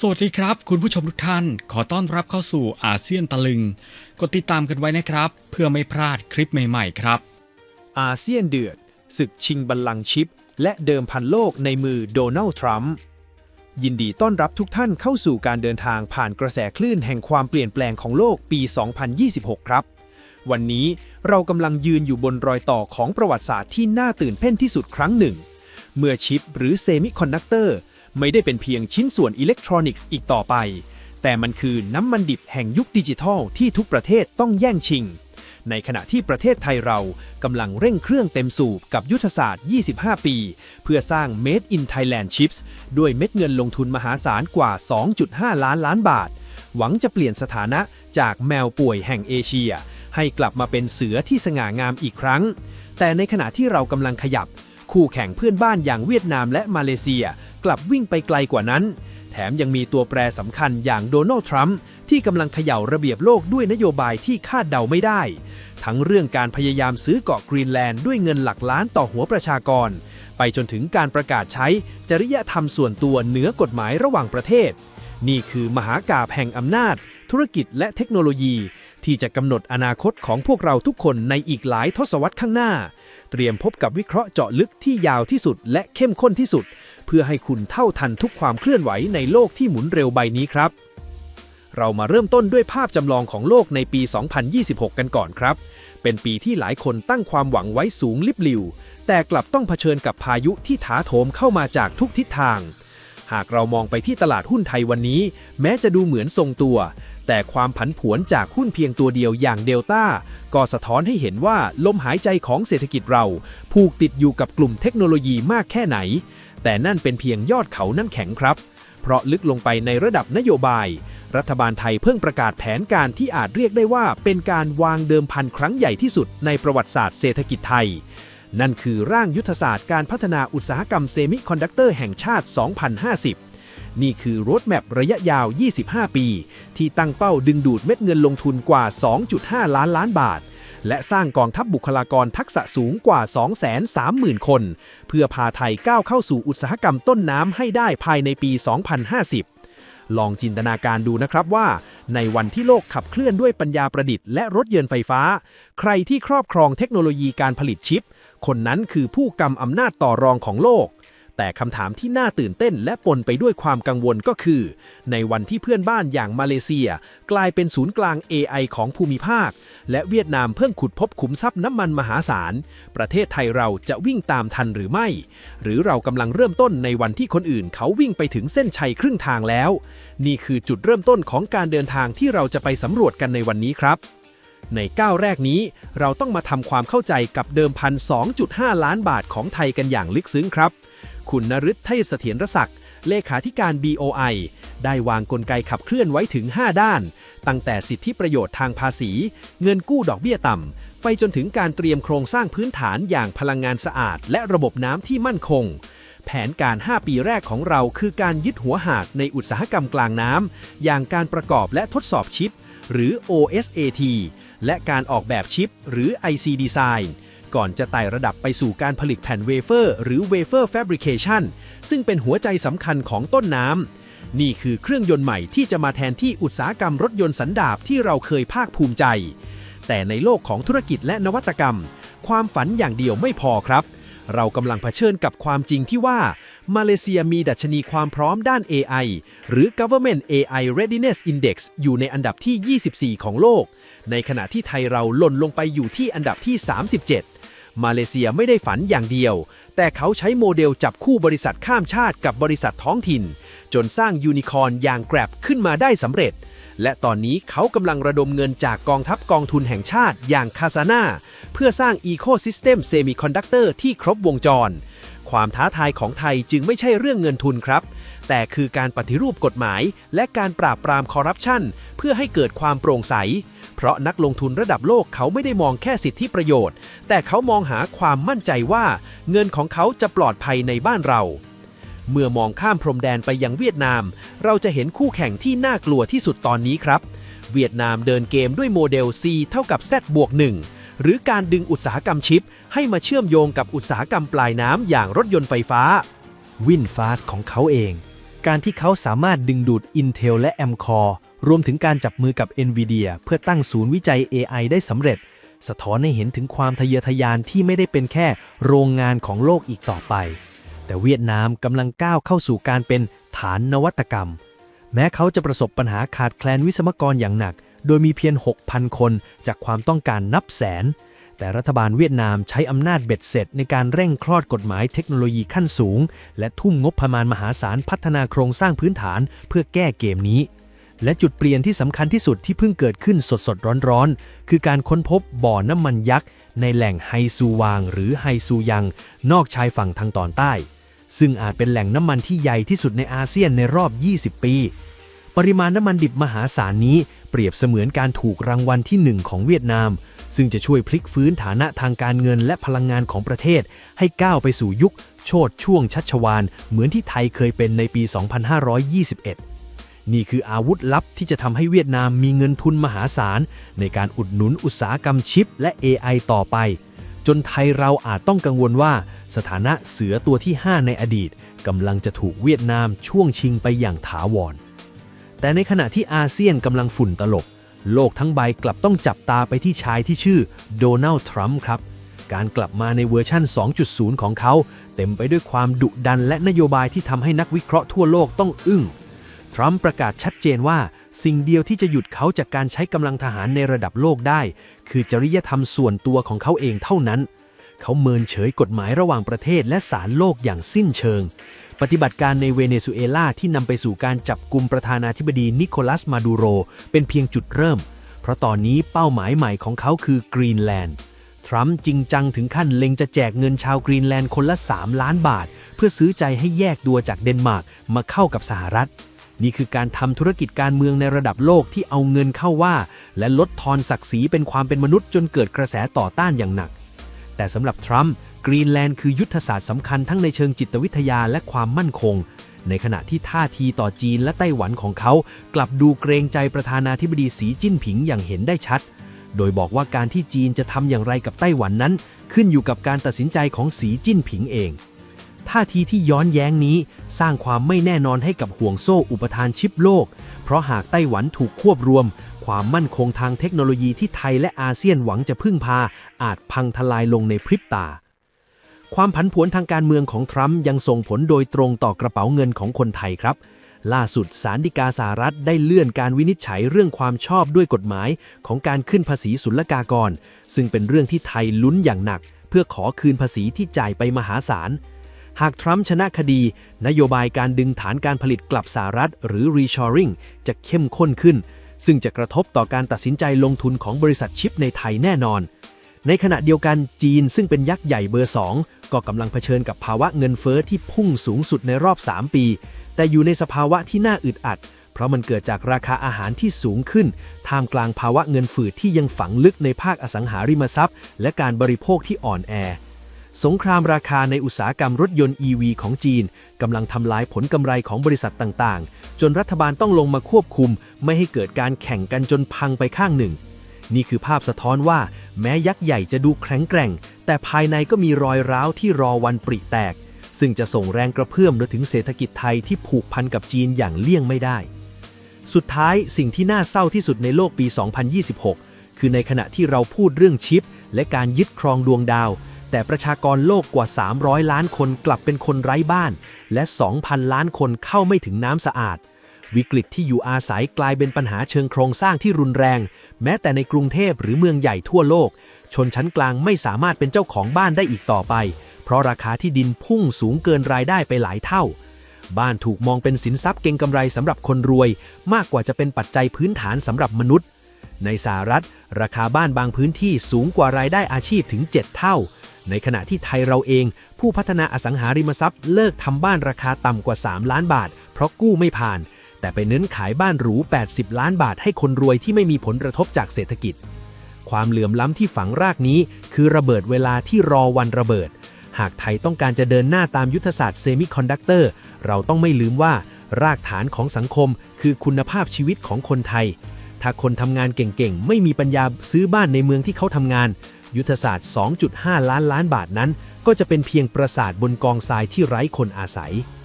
สวัสดีครับ คุณผู้ชมทุกท่าน ขอต้อนรับเข้าสู่อาเซียนตะลึง กดติดตามกันไว้นะครับ เพื่อไม่พลาดคลิปใหม่ๆครับ อาเซียนเดือดศึกชิงบัลลังก์ชิป และเดิมพันโลกในมือโดนัลด์ทรัมป์ยินดีต้อนรับทุกท่านเข้าสู่การเดินทางผ่านกระแสคลื่นแห่งความเปลี่ยนแปลงของโลกปี 2026 ครับ วันนี้เรากำลังยืนอยู่บนรอยต่อของประวัติศาสตร์ที่น่าตื่นเต้นที่สุดครั้งหนึ่ง เมื่อชิปหรือเซมิคอนดักเตอร์ ไม่ได้เป็นเพียงชิ้นส่วนอิเล็กทรอนิกส์อีกต่อไป แต่มันคือน้ำมันดิบแห่งยุคดิจิทัลที่ทุกประเทศต้องแย่งชิง ในขณะที่ประเทศไทยเรากำลังเร่งเครื่องเต็มสูบกับยุทธศาสตร์ 25 ปี เพื่อสร้าง Made in Thailand Chips ด้วยเม็ดเงินลงทุนมหาศาลกว่า 2.5 ล้านล้านบาท หวังจะเปลี่ยนสถานะจากแมวป่วยแห่งเอเชีย ให้กลับมาเป็นเสือที่สง่างามอีกครั้ง แต่ในขณะที่เรากำลังขยับคู่แข่งเพื่อนบ้านอย่างเวียดนามและมาเลเซีย กลับวิ่งไปไกลกว่านั้น แถมยังมีตัวแปรสำคัญอย่างโดนัลด์ทรัมป์ที่กำลังเขย่าระเบียบโลกด้วยนโยบายที่คาดเดาไม่ได้ ทั้งเรื่องการพยายามซื้อเกาะกรีนแลนด์ด้วยเงินหลักล้านต่อหัวประชากร ไปจนถึงการประกาศใช้จริยธรรมส่วนตัวเหนือกฎหมายระหว่างประเทศ นี่คือมหากาบแห่งอำนาจ ธุรกิจและเทคโนโลยี ที่จะกำหนดอนาคตของพวกเราทุกคนในอีกหลายทศวรรษข้างหน้า เตรียมพบกับวิเคราะห์เจาะลึกที่ยาวที่สุดและเข้มข้นที่สุด เพื่อให้คุณเท่าทันทุกความเคลื่อนไหวในโลกที่หมุนเร็วใบนี้ครับ เรามาเริ่มต้นด้วยภาพจำลองของโลกในปี 2026 กันก่อนครับ เป็นปีที่หลายคนตั้งความหวังไว้สูงลิบลิว แต่กลับต้องเผชิญกับพายุที่ถาโถมเข้ามาจากทุกทิศทาง หากเรามองไปที่ตลาดหุ้นไทยวันนี้ แม้จะดูเหมือนทรงตัว แต่ความผันผวนจากหุ้นเพียงตัวเดียวอย่างเดลต้าก็สะท้อนให้เห็นว่าลมหายใจของเศรษฐกิจเรา ผูกติดอยู่กับกลุ่มเทคโนโลยีมากแค่ไหน แต่นั่นเป็นเพียงยอดเขาน้ำแข็งครับ เพราะลึกลงไปในระดับนโยบาย รัฐบาลไทยเพิ่งประกาศแผนการที่อาจเรียกได้ว่า เป็นการวางเดิมพันครั้งใหญ่ที่สุดในประวัติศาสตร์เศรษฐกิจไทย นั่นคือร่างยุทธศาสตร์การพัฒนาอุตสาหกรรมเซมิคอนดักเตอร์แห่งชาติ 2050นี่คือรถแมพระยะยาว 25 ปี ที่ตั้งเป้าดึงดูดเม็ดเงินลงทุนกว่า 2.5 ล้านล้านบาท และสร้างกองทัพบุคลากรทักษะสูงกว่า 230,000 คน เพื่อพาไทยก้าวเข้าสู่อุตสาหกรรมต้นน้ำให้ได้ภายในปี 2050 ลองจินตนาการดูนะครับว่า ในวันที่โลกขับเคลื่อนด้วยปัญญาประดิษฐ์และรถยนต์ไฟฟ้า ใครที่ครอบครองเทคโนโลยีการผลิตชิป คนนั้นคือผู้กำอำนาจต่อรองของโลกแต่คำถามที่น่าตื่นเต้นและปนไปด้วยความกังวลก็คือ ในวันที่เพื่อนบ้านอย่างมาเลเซีย กลายเป็นศูนย์กลาง AI ของภูมิภาค และเวียดนามเพิ่งขุดพบขุมทรัพย์น้ำมันมหาศาล ประเทศไทยเราจะวิ่งตามทันหรือไม่ หรือเรากำลังเริ่มต้นในวันที่คนอื่นเขาวิ่งไปถึงเส้นชัยครึ่งทางแล้ว นี่คือจุดเริ่มต้นของการเดินทางที่เราจะไปสำรวจกันในวันนี้ครับในก้าวแรกนี้ เราต้องมาทำความเข้าใจกับเดิมพัน 2.5 ล้านบาทของไทยกันอย่างลึกซึ้งครับ คุณนฤทธิ์ไทยเสถียรศักดิ์ เลขาธิการ BOI ได้วางกลไกขับเคลื่อนไว้ถึง 5 ด้าน ตั้งแต่สิทธิประโยชน์ทางภาษี เงินกู้ดอกเบี้ยต่ำ ไปจนถึงการเตรียมโครงสร้างพื้นฐานอย่างพลังงานสะอาด และระบบน้ำที่มั่นคง แผนการ 5 ปีแรกของเราคือการยึดหัวหากในอุตสาหกรรมกลางน้ำอย่างการประกอบและทดสอบชิป หรือ OSAT และการออกแบบชิป หรือ IC Design ก่อนจะไต่ระดับไปสู่การผลิตแผ่นเวเฟอร์ หรือ Wafer Fabrication ซึ่งเป็นหัวใจสำคัญของต้นน้ำ นี่คือเครื่องยนต์ใหม่ที่จะมาแทนที่อุตสาหกรรมรถยนต์สันดาปที่เราเคยภาคภูมิใจ แต่ในโลกของธุรกิจและนวัตกรรม ความฝันอย่างเดียวไม่พอครับ เรากำลังเผชิญกับความจริงที่ว่า มาเลเซียมีดัชนีความพร้อมด้าน AI หรือ Government AI Readiness Index อยู่ในอันดับที่ 24 ของโลก ในขณะที่ไทยเราหล่นลงไปอยู่ที่อันดับที่ 37มาเลเซียไม่ได้ฝันอย่างเดียว แต่เขาใช้โมเดลจับคู่บริษัทข้ามชาติกับบริษัทท้องถิ่น จนสร้างยูนิคอร์นอย่างแกร็บขึ้นมาได้สำเร็จ และตอนนี้เขากำลังระดมเงินจากกองทัพกองทุนแห่งชาติอย่างคาซาน่าเพื่อสร้างอีโคซิสเต็มเซมิคอนดักเตอร์ที่ครบวงจร ความท้าทายของไทยจึงไม่ใช่เรื่องเงินทุนครับ แต่คือการปฏิรูปกฎหมาย และการปราบปรามคอร์รัปชันเพื่อให้เกิดความโปร่งใสเพราะนักลงทุนระดับโลกเขาไม่ได้มองแค่สิทธิประโยชน์ แต่เขามองหาความมั่นใจว่า เงินของเขาจะปลอดภัยในบ้านเรา เมื่อมองข้ามพรมแดนไปยังเวียดนาม เราจะเห็นคู่แข่งที่น่ากลัวที่สุดตอนนี้ครับ เวียดนามเดินเกมด้วยโมเดล C เท่ากับ Z บวก1หรือการดึงอุตสาหกรรมชิป ให้มาเชื่อมโยงกับอุตสาหกรรมปลายน้ำอย่างรถยนต์ไฟฟ้า วินฟาสของเขาเอง การที่เขาสามารถดึงดูด Intel และ Amcore รวมถึงการจับมือกับ NVIDIA เพื่อตั้งศูนย์วิจัย AI ได้สำเร็จ สะท้อนให้เห็นถึงความทะเยอทะยานที่ไม่ได้เป็นแค่โรงงานของโลกอีกต่อไป แต่เวียดนามกำลังก้าวเข้าสู่การเป็นฐานนวัตกรรม แม้เขาจะประสบปัญหาขาดแคลนวิศวกรอย่างหนัก โดยมีเพียง 6,000 คนจากความต้องการนับแสน แต่รัฐบาลเวียดนามใช้อำนาจเบ็ดเสร็จในการเร่งคลอดกฎหมายเทคโนโลยีขั้นสูง และทุ่มงบประมาณมหาศาลพัฒนาโครงสร้างพื้นฐานเพื่อแก้เกมนี้และจุดเปลี่ยนที่สำคัญที่สุดที่เพิ่งเกิดขึ้นสดๆร้อนๆ คือการค้นพบบ่อน้ำมันยักษ์ ในแหล่งไฮซูวางหรือไฮซูยัง นอกชายฝั่งทางตอนใต้ ซึ่งอาจเป็นแหล่งน้ำมันที่ใหญ่ที่สุดในอาเซียนในรอบ 20 ปี ปริมาณน้ำมันดิบมหาศาลนี้เปรียบเสมือนการถูกรางวัลที่หนึ่งของเวียดนาม ซึ่งจะช่วยพลิกฟื้นฐานะทางการเงินและพลังงานของประเทศ ให้ก้าวไปสู่ยุค โชดช่วงชัชวาลเหมือนที่ไทยเคยเป็นในปี 2521นี่คืออาวุธลับที่จะทำให้เวียดนามมีเงินทุนมหาศาล ในการอุดหนุนอุตสาหกรรมชิปและ AI ต่อไป จนไทยเราอาจต้องกังวลว่า สถานะเสือตัวที่ 5 ในอดีตกำลังจะถูกเวียดนามช่วงชิงไปอย่างถาวร แต่ในขณะที่อาเซียนกำลังฝุ่นตลบ โลกทั้งใบกลับต้องจับตาไปที่ชายที่ชื่อโดนัลด์ทรัมป์ครับ การกลับมาในเวอร์ชั่น 2.0 ของเขา เต็มไปด้วยความดุดันและนโยบายที่ทำให้นักวิเคราะห์ทั่วโลกต้องอึ้ง ทรัมป์ประกาศชัดเจนว่า สิ่งเดียวที่จะหยุดเขาจากการใช้กำลังทหารในระดับโลกได้ คือจริยธรรมส่วนตัวของเขาเองเท่านั้น เขาเมินเฉยกฎหมายระหว่างประเทศและศาลโลกอย่างสิ้นเชิง ปฏิบัติการในเวเนซุเอลาที่นำไปสู่การจับกลุ่มประธานาธิบดีนิโคลัสมาดูโร เป็นเพียงจุดเริ่ม เพราะตอนนี้เป้าหมายใหม่ของเขาคือกรีนแลนด์ทรัมป์จริงจังถึงขั้นเล็งจะแจกเงินชาวกรีนแลนด์คนละ 3 ล้านบาท เพื่อซื้อใจให้แยกตัวจากเดนมาร์กมาเข้ากับสหรัฐ นี่คือการทำธุรกิจการเมืองในระดับโลกที่เอาเงินเข้าว่า และลดทอนศักดิ์ศรีเป็นความเป็นมนุษย์จนเกิดกระแสต่อต้านอย่างหนัก แต่สำหรับทรัมป์กรีนแลนด์คือยุทธศาสตร์สำคัญทั้งในเชิงจิตวิทยาและความมั่นคง ในขณะที่ท่าทีต่อจีนและไต้หวันของเขา กลับดูเกรงใจประธานาธิบดีสีจิ้นผิงอย่างเห็นได้ชัด โดยบอกว่าการที่จีนจะทำอย่างไรกับไต้หวันนั้น ขึ้นอยู่กับการตัดสินใจของสีจิ้นผิงเอง ท่าทีที่ย้อนแย้งนี้ สร้างความไม่แน่นอนให้กับห่วงโซ่อุปทานชิปโลก เพราะหากไต้หวันถูกควบรวม ความมั่นคงทางเทคโนโลยีที่ไทยและอาเซียนหวังจะพึ่งพา อาจพังทลายลงในพริบตา ความผันผวนทางการเมืองของทรัมป์ยังส่งผลโดยตรงต่อกระเป๋าเงินของคนไทยครับล่าสุดสารดีกาสหรัฐได้เลื่อนการวินิจฉัยเรื่องความชอบด้วยกฎหมายของการขึ้นภาษีศุลกากร ซึ่งเป็นเรื่องที่ไทยลุ้นอย่างหนัก เพื่อขอคืนภาษีที่จ่ายไปมหาศาล หากทรัมป์ชนะคดี นโยบายการดึงฐานการผลิตกลับสหรัฐ หรือ reshoring จะเข้มข้นขึ้น ซึ่งจะกระทบต่อการตัดสินใจลงทุนของบริษัทชิปในไทยแน่นอน ในขณะเดียวกันจีนซึ่งเป็นยักษ์ใหญ่เบอร์ 2 ก็กำลังเผชิญกับภาวะเงินเฟอ้อที่พุ่งสูงสุดในรอบ 3 ปี แต่อยู่ในสภาวะที่น่าอึดอัด เพราะมันเกิดจากราคาอาหารที่สูงขึ้น ท่ามกลางภาวะเงินฝืดที่ยังฝังลึกในภาคอสังหาริมทรัพย์ และการบริโภคที่อ่อนแอ สงครามราคาในอุตสาหกรรมรถยนต์ EV ของจีนกำลังทำลายผลกำไรของบริษัทต่างๆ จนรัฐบาลต้องลงมาควบคุม ไม่ให้เกิดการแข่งกันจนพังไปข้างหนึ่ง นี่คือภาพสะท้อนว่า แม้ยักษ์ใหญ่จะดูแข็งแกร่ง แต่ภายในก็มีรอยร้าวที่รอวันปริแตก ซึ่งจะส่งแรงกระเพื่อมมาถึงเศรษฐกิจไทยที่ผูกพันกับจีนอย่างเลี่ยงไม่ได้ สุดท้ายสิ่งที่น่าเศร้าที่สุดในโลกปี 2026 คือในขณะที่เราพูดเรื่องชิป และการยึดครองดวงดาว แต่ประชากรโลกกว่า 300 ล้านคนกลับเป็นคนไร้บ้าน และ 2,000 ล้านคนเข้าไม่ถึงน้ำสะอาด วิกฤตที่อยู่อาศัยกลายเป็นปัญหาเชิงโครงสร้างที่รุนแรง แม้แต่ในกรุงเทพหรือเมืองใหญ่ทั่วโลก ชนชั้นกลางไม่สามารถเป็นเจ้าของบ้านได้อีกต่อไป เพราะราคาที่ดินพุ่งสูงเกินรายได้ไปหลายเท่า บ้านถูกมองเป็นสินทรัพย์เก็งกำไรสำหรับคนรวย มากกว่าจะเป็นปัจจัยพื้นฐานสำหรับมนุษย์ ในสหรัฐ ราคาบ้านบางพื้นที่สูงกว่ารายได้อาชีพถึง 7 เท่า ในขณะที่ไทยเราเอง ผู้พัฒนาอสังหาริมทรัพย์เลิกทำบ้านราคาต่ำกว่า 3 ล้านบาท เพราะกู้ไม่ผ่าน แต่ไปเน้นขายบ้านหรู 80 ล้านบาทให้คนรวยที่ไม่มีผลกระทบจากเศรษฐกิจ ความเหลื่อมล้ำที่ฝังรากนี้ คือระเบิดเวลาที่รอวันระเบิด หากไทยต้องการจะเดินหน้าตามยุทธศาสตร์เซมิคอนดักเตอร์เราต้องไม่ลืมว่ารากฐานของสังคม คือคุณภาพชีวิตของคนไทย ถ้าคนทำงานเก่งๆ ไม่มีปัญญาซื้อบ้านในเมืองที่เขาทำงาน ยุทธศาสตร์ 2.5 ล้านล้านบาทนั้น ก็จะเป็นเพียงปราสาทบนกองทรายที่ไร้คนอาศัย